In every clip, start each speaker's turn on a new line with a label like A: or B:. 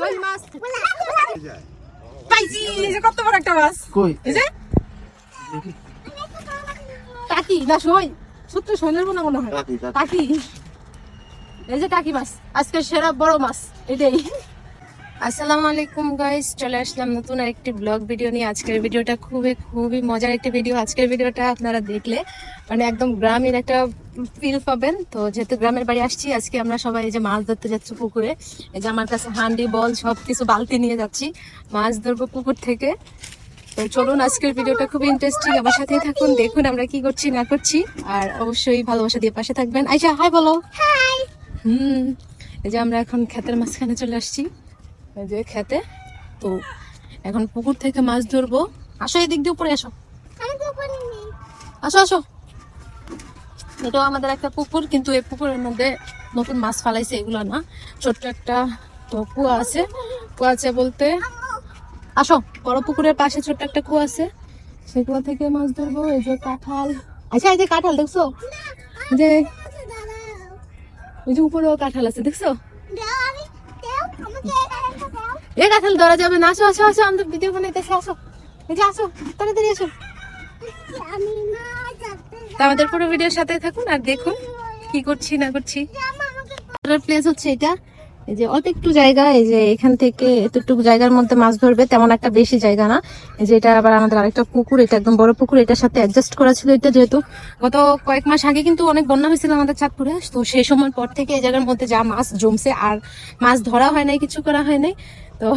A: শৈল মাছ পাইছি এই যে কত বড় একটা মাছ
B: কই
A: এই যে টাকি না শৈল সত্য শৈলের মনে মনে হয় কাকি এই যে কাকি মাছ আজকে সেরা বড় মাছ এটাই আসসালামু আলাইকুম গাইস চলে আসলাম নতুন আরেকটি ব্লগ ভিডিও নিয়ে। আজকের ভিডিওটা খুবই খুবই মজার একটি ভিডিও আজকের ভিডিওটা আপনারা দেখলে মানে একদম গ্রামের একটা ফিল পাবেন। তো যেহেতু গ্রামের বাড়ি আসছি আজকে আমরা সবাই এই যে মাছ ধরতে যাচ্ছি পুকুরে। এই যে আমার কাছে হান্ডি বল সব কিছু বালতি নিয়ে যাচ্ছি মাছ ধরবো পুকুর থেকে। তো চলুন আজকের ভিডিওটা খুব ইন্টারেস্টিং আমার সাথেই থাকুন দেখুন আমরা কি করছি না করছি। আর অবশ্যই ভালোবাসা দিয়ে পাশে থাকবেন। আইসা হাই বলো। হাই হুম এই যে আমরা এখন ক্ষেতের মাঝখানে চলে আসছি। যে খেতে। তো এখন পুকুর থেকে মাছ ধরবো। আসো এদিক দিয়ে উপরে আসো। আসো আসো। এটাও আমাদের একটা পুকুর কিন্তু এই পুকুরের মধ্যে নতুন মাছ ফালাইছে এগুলো না। ছোট্ট একটা তো কুয়া আছে। কুয়া আছে বলতে আসো বড় পুকুরের পাশে ছোট্ট একটা কুয়া আছে। সেই কুয়া থেকে মাছ ধরবো এই যে কাঁঠাল। আচ্ছা এই যে কাঁঠাল দেখছ? যে ওই যে উপরেও কাঁঠাল আছে দেখছ? এ কাঁঠাল ধরা যাবে না, আসো আসো আসো, আমাদের ভিডিও বানাইতেছে আসো যে আসো, তাড়াতাড়ি আসো। তা আমাদের পুরো ভিডিওর সাথে থাকুন আর দেখুন কি করছি, না করছি। প্লেস হচ্ছে এটা। এই যে অল্প একটু জায়গা, এই যে এখান থেকে এতটুকু জায়গার মধ্যে মাছ ধরবে, তেমন একটা বেশি জায়গা না। এই যে এটা আবার আমাদের আরেকটা পুকুর, এটা একদম বড় পুকুর, এটার সাথে অ্যাডজাস্ট করা ছিল এটা যেহেতু। গত কয়েক মাস আগে কিন্তু অনেক বন্যা হয়েছিল আমাদের চাঁদপুরে, তো সেই সময় পর থেকে এই জায়গার মধ্যে যা মাছ জমছে, আর মাছ ধরা হয় নাই, কিছু করা হয় নাই। তো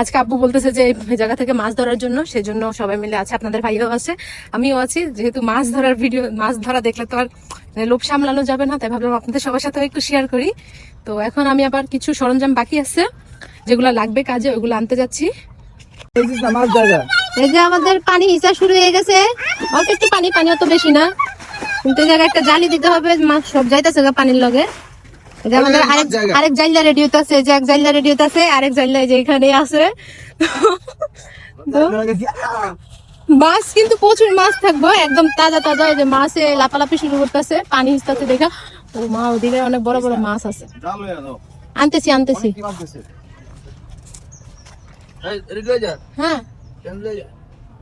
A: আজকে আব্বু বলতেছে যে এই জায়গা থেকে মাছ ধরার জন্য সেজন্য সবাই মিলে আছে আপনাদের ভাইও আছে আমিও আছি। যেহেতু মাছ ধরার ভিডিও মাছ ধরা দেখলে তো আর মানে লোভ সামলানো যাবে না তাই ভাবলাম আপনাদের সবার সাথে একটু শেয়ার করি। তো এখন আমি আবার কিছু সরঞ্জাম বাকি আছে যেগুলো লাগবে কাজে ওইগুলো আনতে যাচ্ছি।
B: এই যে মাছ
A: এই যে আমাদের পানি হিসা শুরু হয়ে গেছে। অল্প একটু পানি পানি অত বেশি না। কিন্তু এই জায়গায় একটা জালি দিতে হবে মাছ সব যাইতেছে পানির লগে। আমাদের আরেক আরেক জাইলা রেডিও আছে যে এক জাইলা রেডিও আছে আরেক জাইলা যে এখানে আছে। মাছ কিন্তু প্রচুর মাছ থাকব একদম তাজা তাজা এই যে মাছে লাপালাপি শুরু করতেছে পানি হিসতে দেখা। ও মা ওদিকে অনেক বড় বড় মাছ আছে।
B: জাল হয়ে যাও
A: আনতেছি আনতেছি
B: হয়ে।
A: হ্যাঁ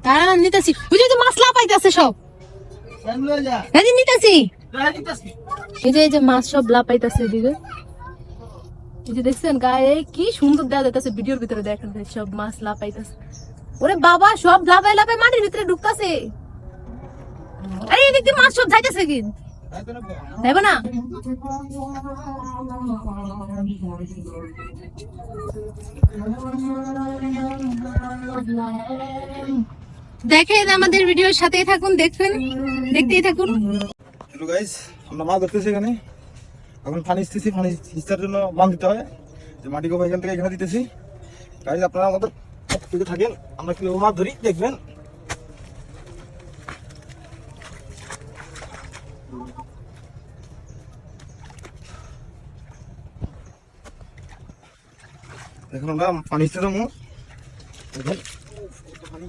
A: তারা নিতেছি। বুঝলি তো মাছ লাপাইতেছে সব।
B: কেন লয়ে যা?
A: এই যে নিতেছি। এই যে এই যে মাছ সব এদিকে। এই যে দেখছেন গায়ে কি সুন্দর ভিডিওর ভিতরে দেখেন সব মাছ ওরে বাবা, সব ভিতরে ঢুকতাছে। আরে, এদিক দিয়ে মাছ সব কি? না? দেখেন আমাদের ভিডিওর সাথেই থাকুন, দেখবেন, দেখতেই থাকুন।
B: হ্যালো গাইস আমরা মাছ ধরতেছি এখানে। এখন পানি ইস্তেছি পানি ইস্তার জন্য বান দিতে হয়। যে মাটি গোবা এখান থেকে এখানে দিতেছি। গাইস আপনারা আমাদের দিকে থাকেন, আমরা কীভাবে মাছ ধরি, দেখবেন। এখন আমরা পানি ইস্তে দেবো দেখেন পানি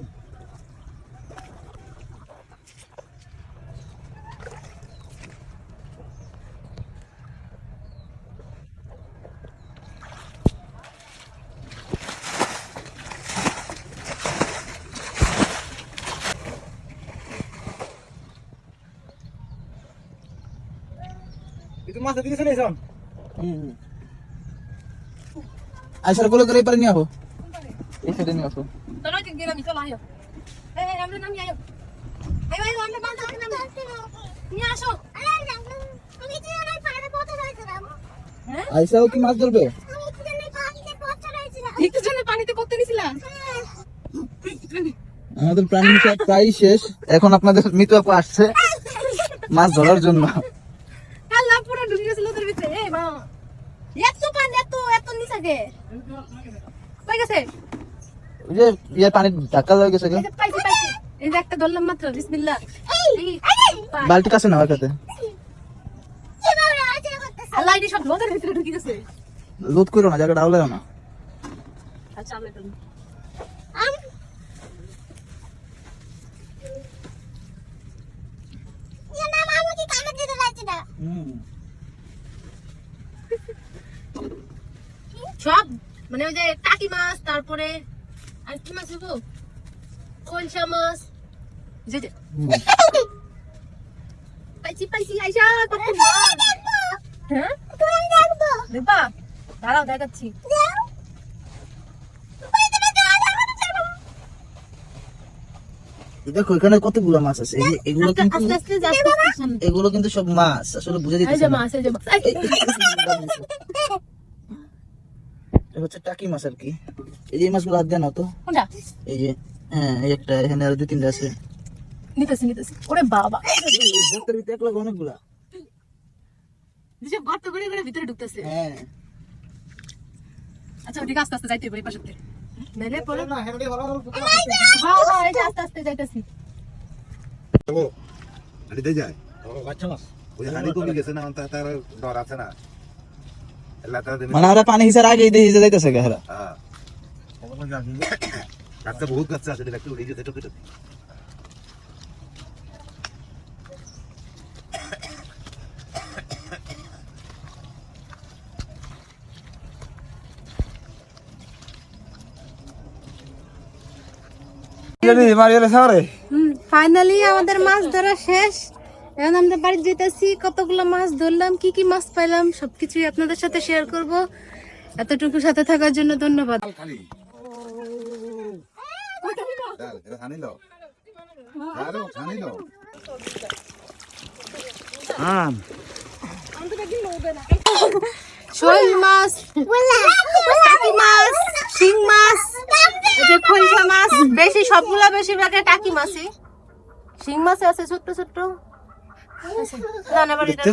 B: itu mas tadi kesini son
C: আইসার কোলে করে পারে নিয়ে আসো এই সাইডে নিয়ে আসো।
A: চলো ঠিক গেলাম চলো আয়ো। এই এই আমরা নামি আয়ো। আয়ো আয়ো আমরা বান্ধা নিয়ে আসো। হ্যাঁ
C: আইসাও কি মাছ ধরবে?
A: পানিতে করতে নিছিলাম
C: আমাদের প্রাণী প্রায় শেষ। এখন আপনাদের মৃত আপু আসছে মাছ ধরার জন্য
A: আল্লাহ পুরো ঢুকে গেছিল ওদের ভিতরে এই মা এত পানি এত নিচাকে কই গেছে?
C: ওই যে ইয়ে পানি ধাক্কা হয়ে গেছে
A: এই পাইছি পাইছি। এই যে একটা ধরলাম মাত্র বিসমিল্লাহ।
C: বালতি কাছে না কাছে
A: আল্লাহ এটি সব লোদের ভিতরে ঢুকে গেছে।
C: লোদ করো না জায়গাটা আউলে না।
A: আচ্ছা আমরা সব মানে ওই যে টাকি মাছ তারপরে আর কি মাছ হব খলসা মাছ যে পাইছি পাইছি আইসা মাছ হ্যাঁ দেখবা দাঁড়াও দেখাচ্ছি
C: দেখো এখানে কতগুলো মাছ আছে এগুলো কিন্তু। এগুলো কিন্তু সব মাছ আসলে বুঝে না।
A: মাছ এই যে মাছ এই,
C: এটা হচ্ছে টাকি মাছ আর কি। এই যে মাছগুলো হাত দেন তো। এই যে হ্যাঁ এই একটা এখানে আর দুই তিনটা আছে।
A: নিতেছি নিতেছি। ওরে বাবা।
C: গর্তের ভিতরে একলা অনেকগুলা।
A: গর্ত করে করে ভিতরে ঢুকতেছে।
C: হ্যাঁ।
A: আচ্ছা ওদিকে আস্তে আস্তে যাইতে এই পাশে মেলে পড়ে
B: না হ্যাঁ ভালো
A: হ্যাঁ হ্যাঁ এই যে আস্তে আস্তে যাইতেছি।
D: যাব হাঁড়িতে যায়?
B: বাচ্চা মাছ।
D: ওই হাঁড়ি কমে গেছে না তার ডর আছে না? এলা তারা দেবে
C: মানে আমরা পানি হিসার আগে দিয়ে হিসা যাইতেছে গেহরা
D: হ্যাঁ গাছটা বহুত গাছ আছে দেখতে উড়ে যেতে টোকে টোকে
B: মারিয়ালে সারে
A: হুম ফাইনালি আমাদের মাছ ধরা শেষ এখন আমরা বাড়ি যেতেছি কতগুলো মাছ ধরলাম কি কি মাছ পাইলাম সবকিছুই আপনাদের সাথে শেয়ার করব। এতটুকু সাথে থাকার জন্য ধন্যবাদ। শোল মাছ টাকি মাছ শিং মাছ যে খলসা মাছ বেশি সবগুলা বেশিরভাগ টাকি মাছই। শিং মাছ আছে ছোট্ট ছোট্ট। রান্না বাড়িটা